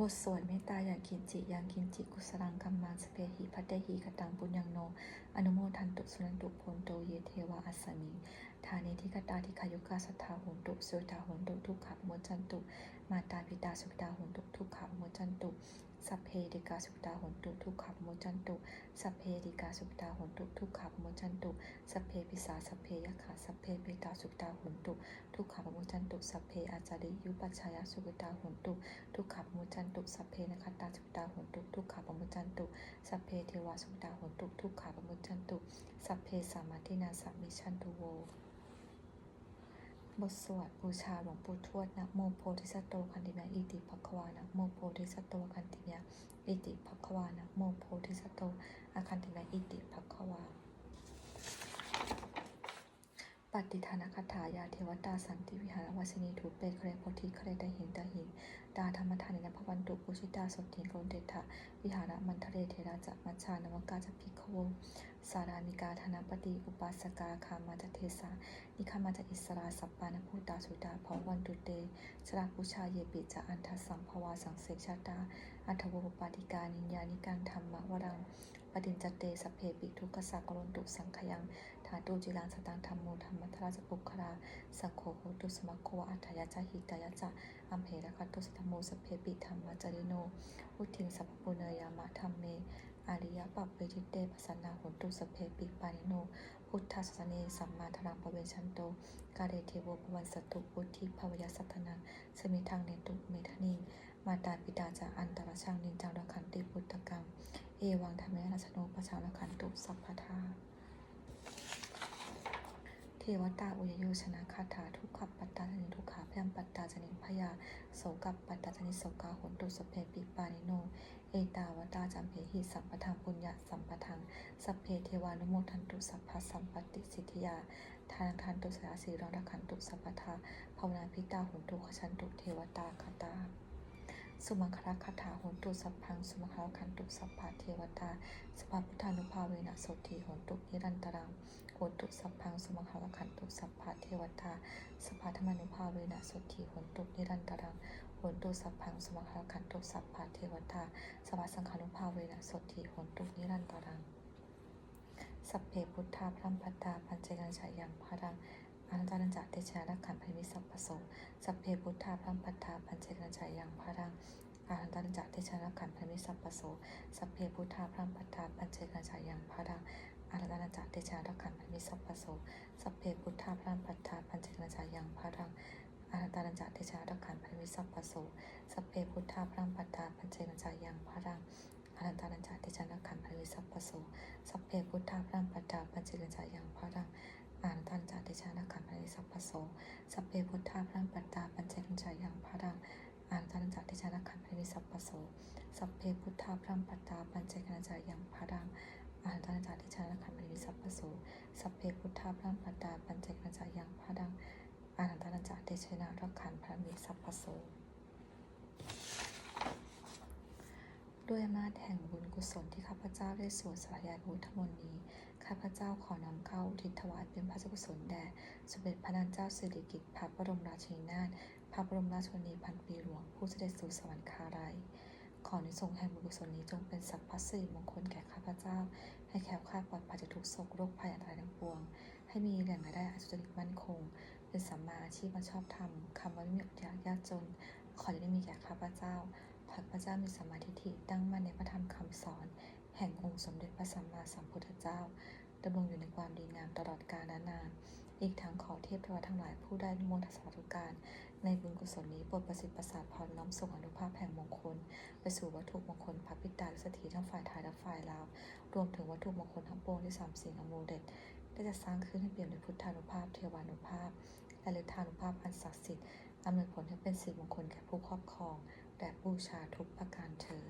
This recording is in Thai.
บทสวดเมตตาอย่างกินจิยังกินจิกุสลังกัมมังสเปหิพัตเตหิกตังปุญญังโน อนุโมทันตุสุนันตุพลโตเยเทวาอัสสมิงทานิทิกตาทิคายุกาสัทธาหุนตุสุตาหุนตุทุกขะโมจันตุ มาตาพิตาสุตาหุนตุทุกขะโมจันตุ สัพเพดิกาสุตาหุนตุทุกขะโมจันตุ สัพเพดิกาสุตาหุนตุทุกขะโมจันตุ สัพเพปิสาสัพเพยะขาสัพเพปิตาสุตาหุนตุ ทุกขะโมจันตุ สัพเพอาจาริยุปัชายาสุตาหุนตุ ทุกขะปมุจจันตุ สัพเพนคตาสุตาหนตุ ทุกขะปมุจจันตุ สัพเพเทวาสุตาหนตุ ทุกขะปมุจจันตุ สัพเพสามาทินาสัมมิชันตุโว บทสวดบูชาหลวงปู่ทวดนะโมโพธิสัตโตคันติยาอิติภควานะโมโพธิสัตโตคันติยาอิติภควานะโมโพธิสัตโตอาคันติยาอิติภควา ปฏิทานคถายาเทวตาสันติวิหารวาสินีถูเปเครโพธิเครดหินดาหินดาธรรมทานินพวันตุปุชิตาสติโกนเดทะวิหารมันทะเรเทราจะมัชานวกาจะพิกโวสารานิกาธนปฏิอุปาสกาคามาจเทสานิคามาจอิสราสัปปานภูตาสุดาภวันตุเตชราปุชาเยปิจะอันทสัมภวาสังเสกชาตาอัทโวปาติกานิญญานิกังธรรมวรัง ปดินจเตสพเพปิทุกขสักกรนตุสังขยังถาตุจิรังสตังธรรมโมธรรมัทราชปุคราสังโฆโหตุสมัคโควอัฏฐยะจหิตายะจะอัมเพระคัตตุสัทธโมสพเพปิธรรมจริโนอุทิงสัพพปุเนยามะธรรมเมอาริยปัปเวทิเตปัสนาโหตุสพเพปิปานิโนพุทธศาสเนสัมมาทรังปะเวชันโตกาเรเทโวปวันสตุปุทธิภวยสัทนังสมิทังเนตุเมธนิง มาตาปิตาจากอันตรชังนินจังรคันติพุทธกังเอวังธรรมะราชโนประชาลคันตุสัพพทาเทวตาอุยโยชนะคาถาทุกขปัตตาจนิทุกขาพยามปัตตาจนิพยาโสกับปัตตาจนิโสกาหนตุสพเพปิปานิโน เอตาวตาจัมเพหิสัมปทังปุญญาสัมปทังสัพเพเทวานุโมทันตุสัพพสัมปติสิทธิยาทานังทันตุสยาสีรังรักขันตุสัพพทาภาวนาพิตาหุนตุขชันตุเทวตาคตา สุมังคลคาถาโหนตุสัพพัง สุมังคลคันตุสัพพะเทวตาสภาพุทธานุภาเวนะสติโหนตุนิรันตรังโหนตุสัพพัง สุมังคลคันตุสัพพะเทวตาสภาธรรมานุภาเวนะสติโหนตุนิรันตรังโหนตุสัพพัง สุมังคลคันตุสัพพะเทวตาสภาสังฆานุภาเวนะสติโหนตุนิรันตรังสัพเพพุทธาพรัมพัตตาปัญเจกัญชายังพารัง อนันตานันจะเตชะรักขันธ์พมิสัพพโสสัพเพพุทธาพรัมพัตตาปัญเจกัญชายังพารังอาหันตันจักเทชนะขันธ์พมิสัพปโสสัพเพพุทธาพรัมปัตตาปัญเจกัญชายังพารังอาหันตันจักเทชนะขันธ์พมิสัพปโสสัพเพพุทธาพรัมปัตตาปัญเจกัญชายังพารังอาหันตันจักเทชนะขันธ์พมิสัพปโสสัพเพพุทธาพรัมปัตตาปัญเจกัญชายังพารังอาหันตันจักเทชนะขันธ์พมิสัพปโสสัพเพพุทธาพรัมปัตตาปัญเจกัญชายังพารัง ติชานะขันธ์พมิสัพพโสสัพเพพุทธาพรัมปัตตาปัญเจกัญชายังพารังอานันจักเทชนะขันธ์พมิสัพพโสสัพเพพุทธาพรัมปัตตาปัญเจกนัจายังพารังอานันจักเทชนะขันธ์พมิสัพพโสสัพเพพุทธาพรัมปัตตาปัญเจกนัจายังพารังอานันจักเทชนะขันธ์พมิสัพพโส ด้วยอำนาจแห่งบุญกุศลที่ข้าพเจ้าได้สวดสาธยายพุทธมนต์นี้ ข้าพเจ้าขอนำเข้าทิศถวายเป็นพระกุศลแด่สมเด็จพระนางเจ้าสิริกิติ์พระบรมราชินีนาถพระบรมราชชนีพันปีหลวง ผู้เสด็จสู่สวรรคาลัยขอในทรงแห่งบุญกุศลนี้จงเป็นสัพพสิริมงคลแก่ข้าพเจ้า ให้แคล้วคลาดปลอดภัยจากทุกโศกโรคภัยอันตรายทั้งปวง ให้มีแหล่งรายได้อันสุจริตมั่นคง เป็นสัมมาอาชีพมาชอบธรรมคำว่าไม่มีอดอยากยากจน ขอจะได้มีแก่ข้าพเจ้า ขอให้าพเจ้ามีสมมาธิฐิตั้งมั่นในพระธรรมคำสอน แห่งองค์สมเด็จพระสัมมาสัมพุทธเจ้าดำรงอยู่ในความดีงามตลอดกาลนาน อีกทั้งขอเทพเทวดาทั้งหลายผู้ได้มนต์สาธุการ ในบุญกุศลนี้โปรดประสิทธิ์ประสาทพรน้อมส่งอนุภาพแห่งมงคล ไปสู่วัตถุมงคลพระปิตาสถีทั้งฝ่ายไทยและฝ่ายลาว รวมถึงวัตถุมงคลทั้งปวงที่สามสิ่งอโมเดชได้จะสร้างขึ้นให้เปี่ยมด้วยพุทธานุภาพ เทวานุภาพและฤทธานุภาพอันศักดิ์สิทธิ์อำนวยผลให้เป็นสิริมงคลแก่ผู้ครอบครอง และบูชาทุกประการเธอ